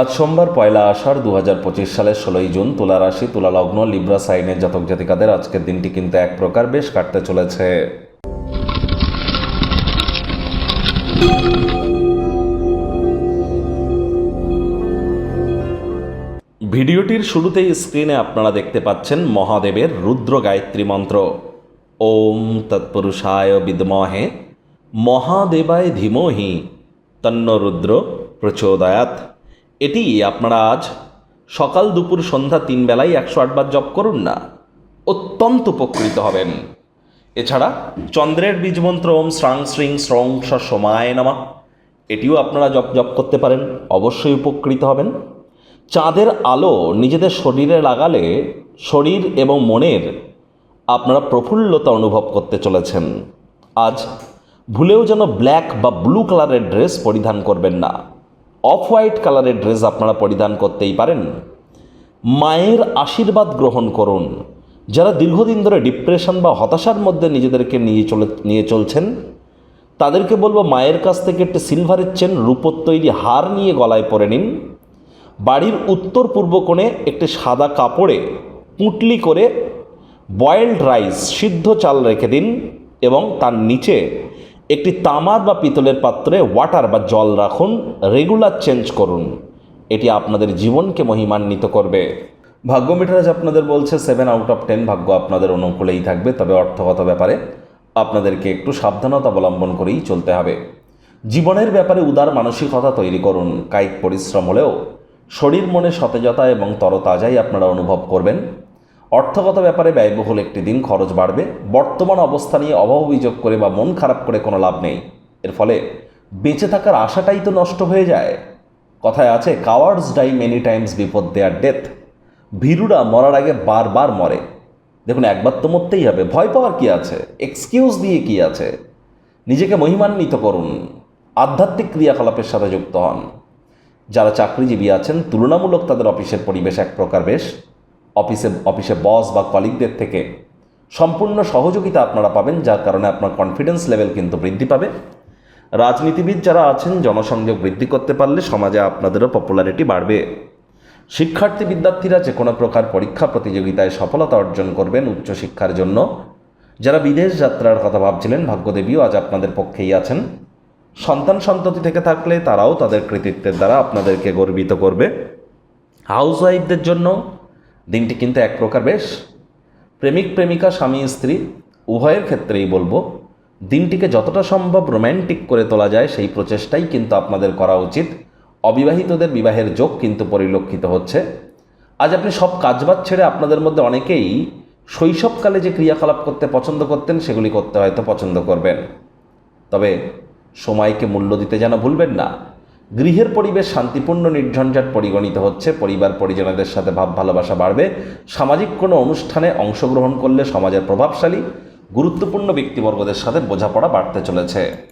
আজ সোমবার পয়লা আষাঢ় দু হাজার পঁচিশ সালের ষোলোই জুন তুলা রাশি, তুলা লগ্ন, লিব্রা সাইনের জাতক জাতিকাদের আজকের দিনটি কিন্তু এক প্রকার বেশ কাটতে চলেছে। ভিডিওটির শুরুতেই স্ক্রিনে আপনারা দেখতে পাচ্ছেন মহাদেবের রুদ্র গায়ত্রী মন্ত্র। ওম তৎপুরুষায় বিদমহে, মহাদেবায় ধীমহি তন্ন রুদ্র প্রচোদয়াত এটি আপনারা আজ সকাল দুপুর সন্ধ্যা তিন বেলায় একশো আটবার জপ করুন না, অত্যন্ত উপকৃত হবেন। এছাড়া চন্দ্রের বীজমন্ত্র ওম শ্রাং শ্রিং শ্রং সমায় নামা। এটিও আপনারা জপ জপ করতে পারেন, অবশ্যই উপকৃত হবেন। চাঁদের আলো নিজেদের শরীরে লাগালে শরীর এবং মনের আপনারা প্রফুল্লতা অনুভব করতে চলেছেন। আজ ভুলেও যেন ব্ল্যাক বা ব্লু কালারের ড্রেস পরিধান করবেন না। অফ হোয়াইট কালারের ড্রেস আপনারা পরিধান করতেই পারেন। মায়ের আশীর্বাদ গ্রহণ করুন। যারা দীর্ঘদিন ধরে ডিপ্রেশন বা হতাশার মধ্যে নিজেদেরকে নিয়ে চলে, নিয়ে চলছেন, তাদেরকে বলব মায়ের কাছ থেকে একটি সিলভারের চেন, রূপোর তৈরি হার নিয়ে গলায় পরে নিন। বাড়ির উত্তর পূর্ব কোণে একটি সাদা কাপড়ে পুঁটলি করে বয়েলড রাইস সিদ্ধ চাল রেখে দিন এবং তার নিচে একটি তামার বা পিতলের পাত্রে ওয়াটার বা জল রাখুন রেগুলার চেঞ্জ করুন। এটি আপনাদের জীবনকে মহিমান্বিত করবে। ভাগ্য মিটারাজ আপনাদের বলছে সেভেন আউট অফ টেন ভাগ্য আপনাদের অনুকূলেই থাকবে, তবে অর্থগত ব্যাপারে আপনাদেরকে একটু সাবধানতা অবলম্বন করেই চলতে হবে। জীবনের ব্যাপারে উদার মানসিকতা তৈরি করুন, কায়িক পরিশ্রম হলেও শরীর মনে সতেজতা এবং তরতাজাই আপনারা অনুভব করবেন। অর্থগত ব্যাপারে ব্যয়বহুল একটি দিন খরচ বাড়বে, বর্তমান অবস্থা নিয়ে অভাব অভিযোগ করে বা মন খারাপ করে কোনো লাভ নেই। এর ফলে বেঁচে থাকার আশাটাই তো নষ্ট হয়ে যায়। কথায় আছে কাওয়ার্ডস ডাই মেনি টাইমস বিপদ দেয়ার ডেথ ভীরুরা মরার আগে বারবার মরে। দেখুন, একবার তো মরতেই হবে। ভয় পাওয়ার কি আছে? এক্সকিউজ দিয়ে কি আছে? নিজেকে মহিমান্বিত করুন। আধ্যাত্মিক ক্রিয়াকলাপের সাথে যুক্ত হন। যারা চাকরিজীবী আছেন, তুলনামূলক তাদের অফিসের পরিবেশ এক প্রকার বেশ। অফিসে অফিসে বস বা কলিগদের থেকে সম্পূর্ণ সহযোগিতা আপনারা পাবেন, যার কারণে আপনার কনফিডেন্স লেভেল কিন্তু বৃদ্ধি পাবে। রাজনীতিবিদ যারা আছেন, জনসংযোগ বৃদ্ধি করতে পারলে সমাজে আপনাদেরও পপুলারিটি বাড়বে। শিক্ষার্থী বিদ্যার্থীরা যে কোনো প্রকার পরীক্ষা প্রতিযোগিতায় সফলতা অর্জন করবেন উচ্চশিক্ষার জন্য। যারা বিদেশ যাত্রার কথা ভাবছিলেন, ভাগ্যদেবীও আজ আপনাদের পক্ষেই আছেন। সন্তান সন্ততি থেকে থাকলে তারাও তাদের কৃতিত্বের দ্বারা আপনাদেরকে গর্বিত করবে। হাউস ওয়াইফদের জন্য দিনটি কিন্তু এক প্রকার বেশ প্রেমিক, প্রেমিকা, স্বামী, স্ত্রী, উভয়ের ক্ষেত্রেই বলব, দিনটিকে যতটা সম্ভব রোম্যান্টিক করে তোলা যায়, সেই প্রচেষ্টাই কিন্তু আপনাদের করা উচিত। অবিবাহিতদের বিবাহের যোগ কিন্তু পরিলক্ষিত হচ্ছে। আজ আপনি সব কাজবাজ ছেড়ে আপনাদের মধ্যে অনেকেই শৈশবকালে যে ক্রিয়াকলাপ করতে পছন্দ করতেন, সেগুলি করতে হয়তো পছন্দ করবেন। তবে সময়কে মূল্য দিতে যেন ভুলবেন না। গৃহের পরিবেশ শান্তিপূর্ণ, নির্ঝঞ্ঝাট পরিগণিত হচ্ছে, পরিবার পরিজনদের সাথে ভাব ভালোবাসা বাড়বে, সামাজিক কোনো অনুষ্ঠানে অংশগ্রহণ করলে সমাজের প্রভাবশালী, গুরুত্বপূর্ণ ব্যক্তিবর্গদের সাথে বোঝাপড়া বাড়তে চলেছে।